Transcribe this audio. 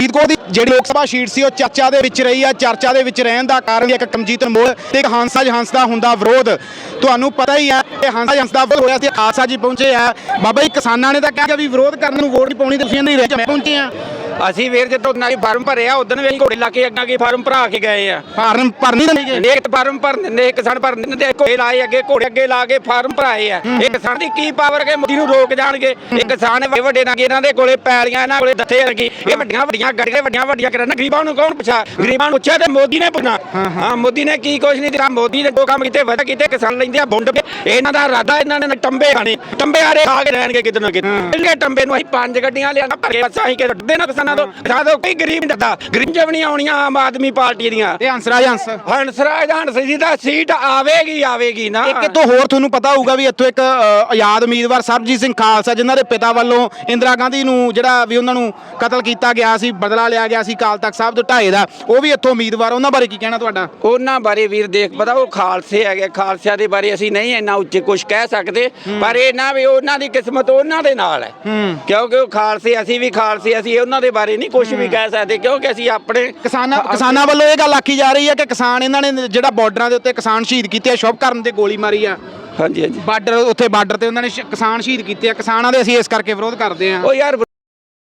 ਫਰੀਦਕੋਟ ਦੀ ਜਿਹੜੀ ਲੋਕ ਸਭਾ ਸੀਟ ਸੀ, ਉਹ ਚਰਚਾ ਦੇ ਵਿੱਚ ਰਹੀ ਆ। ਚਰਚਾ ਦੇ ਵਿੱਚ ਰਹਿਣ ਦਾ ਕਾਰਨ ਇੱਕ ਕਮਜੀਤ ਅਨਮੋਲ ਤੇ ਇੱਕ ਹਾਂਸਾ ਹੰਸ ਦਾ ਹੁੰਦਾ ਵਿਰੋਧ। ਤੁਹਾਨੂੰ ਪਤਾ ਹੀ ਹੈ ਕਿ ਹਾਂਸਾ ਹੰਸ ਦਾ ਵਿਰੋਧ ਹੋਇਆ ਸੀ ਆਸਾ ਜੀ ਪਹੁੰਚੇ ਆ। ਬਾਬਾ ਜੀ, ਕਿਸਾਨਾਂ ਨੇ ਤਾਂ ਕਿਹਾ ਕਿ ਵੀ ਵਿਰੋਧ ਕਰਨ ਨੂੰ ਵੋਟ ਨਹੀਂ ਪਾਉਣੀ ਤੁਸੀਂ ਇਹਦੇ ਵਿੱਚ ਪਹੁੰਚੇ ਆ। ਅਸੀਂ ਵੀਰ ਜਦੋਂ ਨਾ ਫਾਰਮ ਭਰਿਆ ਉਦੋਂ ਵੀ ਘੋੜੇ ਲਾ ਕੇ ਅੱਗਾ ਕੀ ਫਾਰਮ ਭਰਾ ਕੇ ਗਏ ਆ। ਫਾਰਮ ਭਰ ਨਹੀਂ ਦਿੰਦੇ ਨੇਕ ਫਾਰਮ ਭਰ ਦਿੰਦੇ ਕਿਸਾਨ ਭਰ ਦਿੰਦੇ ਘੋੜੇ ਲਾਏ ਅੱਗੇ ਘੋੜੇ ਅੱਗੇ ਲਾ ਕੇ ਫਾਰਮ ਭਰਾਏ ਆ। ਇਹ ਕਿਸਾਨ ਦੀ ਕੀ ਪਾਵਰ ਕੇ ਮੋਦੀ ਨੂੰ ਰੋਕ ਜਾਣਗੇ? ਇਹ ਕਿਸਾਨ ਵੱਡੇ ਵੱਡੇ ਨਾ ਇਹਨਾਂ ਦੇ ਕੋਲੇ ਪੈਲੀਆਂ ਇਹਨਾਂ ਕੋਲੇ ਦੱਥੇ ਲੱਗੀ ਇਹ ਵੱਡੀਆਂ ਵੱਡੀਆਂ ਗੱਡੀਆਂ ਵੱਡੀਆਂ ਵੱਡੀਆਂ ਕਰਨ ਗਰੀਬਾਂ ਨੂੰ ਕੌਣ ਪੁੱਛਾ? ਗਰੀਬਾਂ ਨੂੰ ਪੁੱਛਿਆ ਤੇ ਮੋਦੀ ਨੇ ਪੁੱਛਣਾ। ਹਾਂ ਮੋਦੀ ਨੇ ਕੀ ਕੁਛ ਨਹੀਂ ਦਿੱਤਾ। ਮੋਦੀ ਨੇ ਦੋ ਕੰਮ ਕੀਤੇ ਵਧਾ ਕੀਤੇ ਕਿਸਾਨ ਲੈਂਦੇ ਆ ਬੁੰਡ ਇਹਨਾਂ ਦਾ ਇਰਾਦਾ ਇਹਨਾਂ ਨੇ ਟੰਬੇ ਖਾਣੇ। ਟੰਬੇ ਆਰੇ ਖਾ ਕੇ ਰਹਿਣਗੇ ਕਿਤੇ ਨਾ ਕਿਤੇ। ਇਹਨੇ ਟੰਬੇ ਨੂੰ ਅਸੀਂ ਪੰਜ ਗੱਡੀਆਂ ਲਿਆਣਾ ਭਰ ਬਸ ਅਸੀਂ ਕਿ ਨਾ ਕਿਸਾਨਾਂ ਤੋਂ ਸਾਡਾ ਕੋਈ ਗਰੀਬ ਦਿੱਤਾ ਗਰੀਬ ਵੀ ਨਹੀਂ ਆਉਣੀਆਂ ਆਮ ਆਦਮੀ ਪਾਰਟੀ ਦੀਆਂ। ਤੇ ਹੰਸਰਾਜ ਹੰਸ। ਹੰਸਰਾਜ ਹੰਸ ਜੀ ਦਾ ਸੀਟ ਆਵੇਗੀ ਆਵੇਗੀ ਨਾ। ਇੱਕ ਤੋਂ ਹੋਰ ਤੁਹਾਨੂੰ ਪਤਾ ਹੋਊਗਾ ਵੀ ਇੱਥੋਂ ਇੱਕ ਅ, ਆਜ਼ਾਦ ਉਮੀਦਵਾਰ ਸਰਬਜੀਤ ਸਿੰਘ ਖਾਲਸਾ ਜਿਨ੍ਹਾਂ ਦੇ ਪਿਤਾ ਵੱਲੋਂ ਇੰਦਰਾ ਗਾਂਧੀ ਨੂੰ ਜਿਹੜਾ ਵੀ ਉਹਨਾਂ ਨੂੰ ਕਤਲ ਕੀਤਾ ਗਿਆ ਸੀ ਬਦਲਾ ਲਿਆ ਗਿਆ ਸੀ ਕਾਲ ਤਖਤ ਸਾਹਿਬ ਤੋਂ ਢਾਏ ਦਾ ਉਹ ਵੀ ਇੱਥੋਂ ਉਮੀਦਵਾਰ ਉਹਨਾਂ ਬਾਰੇ ਕੀ ਕਹਿਣਾ ਤੁਹਾਡਾ? ਉਹਨਾਂ ਬਾਰੇ ਵੀਰ ਦੇਖ ਪਤਾ ਉਹ ਖਾਲਸੇ ਹੈਗੇ ਖਾਲਸਿਆਂ ਦੇ ਬਾਰੇ ਅਸੀਂ ਨਹੀਂ ਇੰਨਾ ਉੱਚੇ ਕੁਝ ਕਹਿ ਸਕਦੇ ਪਰ ਇਹ ਨਾ ਵੀ ਉਹਨਾਂ ਦੀ ਕਿਸਮਤ ਉਹਨਾਂ ਦੇ ਨਾਲ ਹੈ। ਕਿਉਂਕਿ ਉਹ ਖਾਲਸੇ ਅਸੀਂ ਵੀ ਖਾਲਸੇ ਅਸੀਂ ਉਹਨਾਂ ਦੇ ਬਾਰੇ ਨਹੀਂ ਕੁਝ ਵੀ ਕਹਿ ਸਕਦੇ ਕਿਉਂਕਿ ਅਸੀਂ ਆਪਣੇ ਕਿਸਾਨਾਂ ਕਿਸਾਨਾਂ ਵੱਲੋਂ ਇਹ ਗੱਲ ਆਖੀ ਜਾ ਰਹੀ ਹੈ ਕਿ ਕਿਸਾਨ ਇਹਨਾਂ ਨੇ ਜਿਹੜਾ ਬਾਰਡਰਾਂ ਦੇ ਉੱਤੇ ਕਿਸਾਨ ਸ਼ਹੀਦ ਕੀਤੇ ਆ ਸ਼ੁਭ ਕਰਨ ਤੇ ਗੋਲੀ ਮਾਰੀ ਆ। ਹਾਂਜੀ ਹਾਂਜੀ। ਬਾਰਡਰ ਉੱਥੇ ਬਾਰਡਰ ਤੇ ਉਹਨਾਂ ਨੇ ਸ਼- ਕਿਸਾਨ ਸ਼ਹੀਦ ਕੀਤੇ ਆ। ਕਿਸਾਨਾਂ ਦੇ ਅਸੀਂ ਇਸ ਕਰਕੇ ਵਿਰੋਧ ਕਰਦੇ ਆ ਉਹ ਯਾਰ